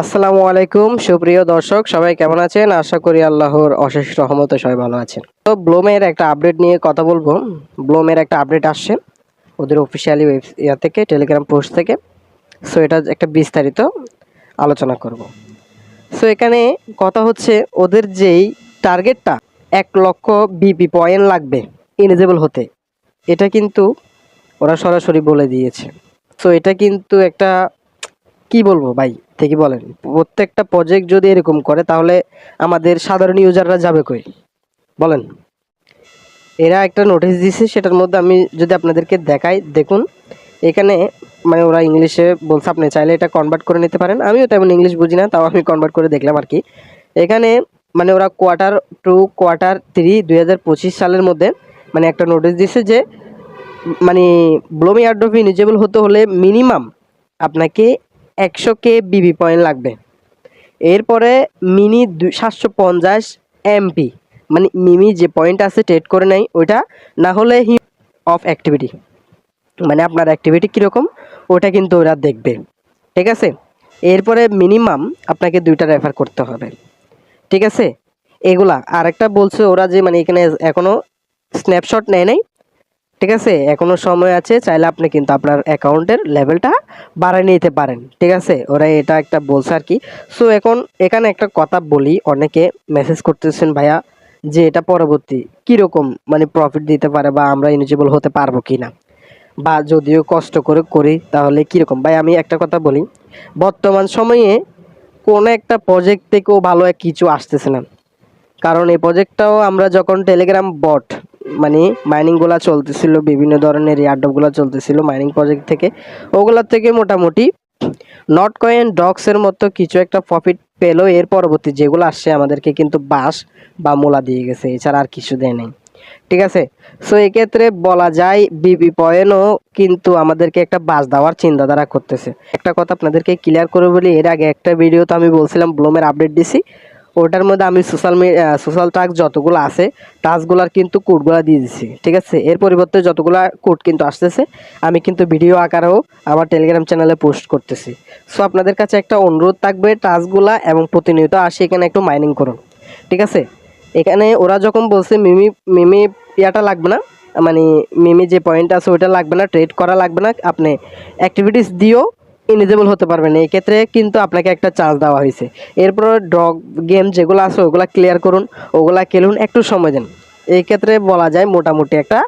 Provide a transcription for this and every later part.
আসসালামু আলাইকুম, সুপ্রিয় দর্শক, সবাই কেমন আছেন? আশা করি আল্লাহর অশেষ রহমতে সবাই ভালো আছেন। তো ব্লোমের একটা আপডেট নিয়ে কথা বলব। ব্লোমের একটা আপডেট আসছে ওদের অফিসিয়ালি ওয়েব ইয়া থেকে টেলিগ্রাম পোস্ট থেকে। সো এটা একটা বিস্তারিত আলোচনা করব। সো এখানে কথা হচ্ছে ওদের যেই টার্গেটটা এক লক্ষ বিপি পয়েন্ট লাগবে ইলিজিবল হতে। এটা কিন্তু ওরা সরাসরি বলে দিয়েছে। সো এটা কিন্তু একটা, কি বলব ভাই? ঠিকই বলেন, প্রত্যেকটা প্রজেক্ট যদি এরকম করে, তাহলে আমাদের সাধারণ ইউজাররা যাবে কই? বলেন। এরা একটা নোটিশ দিয়েছে সেটার মধ্যে আমি যদি আপনাদেরকে দেখাই, দেখুন, এখানে মানে ওরা ইংলিশে বলছে, আপনি চাইলে এটা কনভার্ট করে নিতে পারেন। আমিও তেমন ইংলিশ বুঝি না, তাও আমি কনভার্ট করে দেখলাম আর কি। এখানে মানে ওরা কোয়ার্টার টু কোয়ার্টার থ্রি দু হাজার পঁচিশ সালের মধ্যে মানে একটা নোটিশ দিয়েছে যে মানে ব্লোমি অফ ইনিজেবল হতে হলে মিনিমাম আপনাকে একশো কে বিবি পয়েন্ট লাগবে। এরপরে মিনি সাতশো পঞ্চাশ এমপি মানে মিমি যে পয়েন্ট আছে টেট করে নেয়, ওইটা না হলে হি অফ অ্যাক্টিভিটি মানে আপনার অ্যাক্টিভিটি কীরকম, ওটা কিন্তু ওরা দেখবে। ঠিক আছে? এরপরে মিনিমাম আপনাকে দুইটা রেফার করতে হবে। ঠিক আছে? এগুলা আরেকটা বলছে ওরা যে মানে এখানে এখনও স্ন্যাপশট নেয় নাই ঠিক আছে? এখনও সময় আছে, চাইলে আপনি কিন্তু আপনার অ্যাকাউন্টের লেভেলটা বাড়িয়ে নিতে পারেন, ঠিক আছে? ওরা এটা একটা বলছে আর কি। সো এখন এখানে একটা কথা বলি, অনেকে মেসেজ করতেছেন, ভাইয়া, যে এটা পরবর্তী কীরকম মানে প্রফিট দিতে পারে বা আমরা ইলিজিবল হতে পারব কি না বা যদিও কষ্ট করে করি, তাহলে কীরকম? ভাই, আমি একটা কথা বলি, বর্তমান সময়ে কোনো একটা প্রজেক্ট থেকেও ভালো কিছু আসতেছে না। কারণ এই প্রজেক্টটাও আমরা যখন টেলিগ্রাম বট মানে মাইনিংগুলো চলতেছিল, বিভিন্ন ধরনের এয়ারডপগুলো চলতেছিল মাইনিং প্রজেক্ট থেকে। ওগুলোর থেকে মোটামুটি নট কয়েন ডক্সের মতো কিছু একটা প্রফিট পেল। এর পরবর্তী যেগুলো আসছে আমাদেরকে কিন্তু বাস বা মোলা দিয়ে গেছে, এছাড়া আর কিছু দেয় নেই। ঠিক আছে? সো এক্ষেত্রে বলা যায় বিবি পয়েনও কিন্তু আমাদেরকে একটা বাস দেওয়ার চিন্তাধারা করতেছে। একটা কথা আপনাদেরকে ক্লিয়ার করে বলি, এর আগে একটা ভিডিও তো আমি বলছিলাম ব্লোমের আপডেট দিছি। ওটার মধ্যে আমি সোশ্যাল মিডিয়া সোশ্যাল টাস্ক যতগুলো আছে টাস্কগুলোর কিন্তু কোডগুলো দিয়ে দিচ্ছি ঠিক আছে? এর পরিবর্তে যতগুলো কোড কিন্তু আসতেছে, আমি কিন্তু ভিডিও আকারেও আমার টেলিগ্রাম চ্যানেলে পোস্ট করতেছি। সো আপনাদের কাছে একটা অনুরোধ থাকবে টাস্কগুলা এবং প্রতিনিয়ত আসে, এখানে একটু মাইনিং করুন, ঠিক আছে? এখানে ওরা যখন বলছে মিমি মিমি ইয়াটা লাগবে না মানে মিমি যে পয়েন্ট আছে ওইটা লাগবে না ট্রেড করা লাগবে না, আপনি অ্যাক্টিভিটিস দিয়েও ইলিজিবল হতে পারবেন এই ক্ষেত্রে কিন্তু আপনাকে একটা চান্স দেওয়া হয়েছে। এরপর ড্রগ গেম যেগুলো আছে, ওগুলো ক্লিয়ার করুন, ওগুলা খেলুন, একটু সময় দেন। এই ক্ষেত্রে বলা যায় মোটামুটি একটা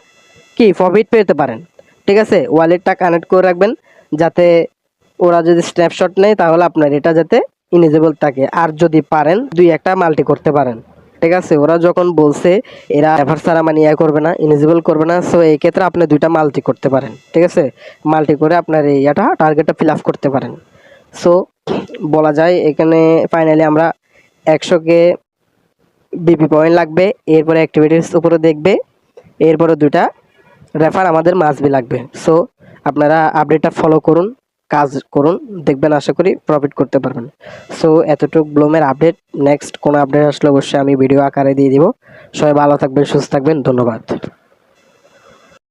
কি প্রফিট পেতে পারেন। ঠিক আছে? ওয়ালেটটা কানেক্ট করে রাখবেন, যাতে ওরা যদি স্ন্যাপশট নেয়, তাহলে আপনার এটা যাতে ইনিজেবল থাকে। আর যদি পারেন, দুই একটা মাল্টি করতে পারেন। ঠিক আছে, ওরা যখন বলছে, এরা এভার ছাড়া মানে ইয়ে করবে না ইনিজিবল করবে না সো এই ক্ষেত্রে আপনি দুইটা মাল্টি করতে পারেন, ঠিক আছে? মাল্টি করে আপনার এই ইয়েটা টার্গেটটা ফিল আপ করতে পারেন। সো বলা যায় এখানে ফাইনালি আমরা একশোকে বিপি পয়েন্ট লাগবে, এরপরে অ্যাক্টিভিটিস উপরে দেখবে, এরপরে দুইটা রেফার আমাদের মাসবি লাগবে। সো আপনারা আপডেটটা ফলো করুন। কাজ করুন, দেখবেন আশা করি প্রফিট করতে পারবেন। সো এতটুকু ব্লুমের আপডেট নেক্সট কোনো আপডেট আসলে অবশ্যই আমি ভিডিও আকারে দিয়ে দিব। সবাই ভালো থাকবেন, সুস্থ থাকবেন, ধন্যবাদ।